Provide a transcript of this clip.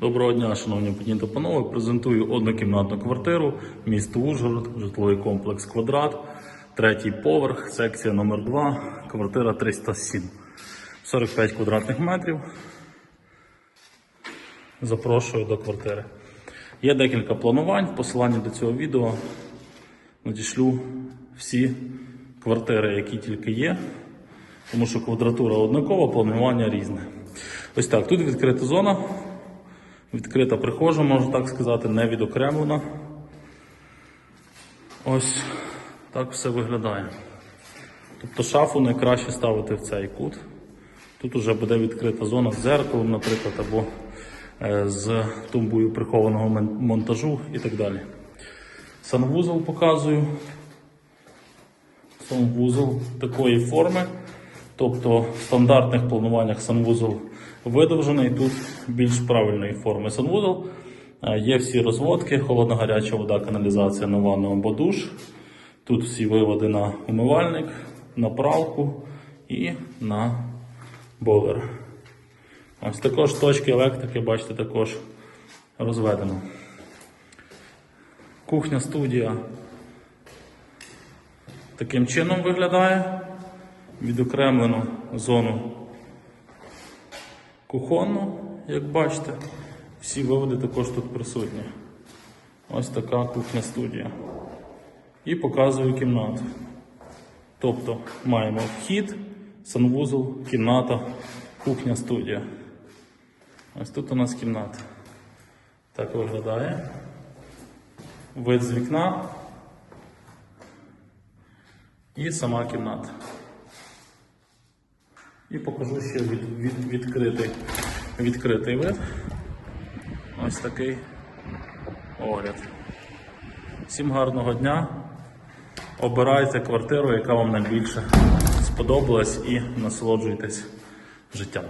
Доброго дня, шановні пані та панове. Презентую однокімнатну квартиру, місто Ужгород, житловий комплекс Квадрат, третій поверх, секція номер 2 квартира 307. 45 квадратних метрів. Запрошую до квартири. Є декілька планувань. В посиланні до цього відео надішлю всі квартири, які тільки є, тому що квадратура однакова, планування різне. Ось так, тут відкрита зона. Відкрита прихожа, можна так сказати, не відокремлена. Ось так все виглядає. Тобто шафу найкраще ставити в цей кут. Тут вже буде відкрита зона з дзеркалом, наприклад, або е, з тумбою прихованого монтажу і так далі. Санвузол показую. Санвузол такої форми. Тобто в стандартних плануваннях санвузол видовжений, тут більш правильної форми санвузол. Е, Є всі розводки, холодна гаряча вода, каналізація на ванну або душ. Тут всі виводи на умивальник, на пралку і на бойлер. Ось також точки електрики, бачите, також розведено. Кухня студія таким чином виглядає. Відокремлену зону кухонну, як бачите. Всі виводи також тут присутні. Ось така кухня студія. І показую кімнату. Тобто маємо вхід, санвузол, кімната, кухня студія. Ось тут у нас кімната. Так виглядає. Вид з вікна і сама кімната. І покажу ще від, від, відкритий, відкритий вид. Ось такий огляд. Всім гарного дня. Обирайте квартиру, яка вам найбільше сподобалась, і насолоджуйтесь життям.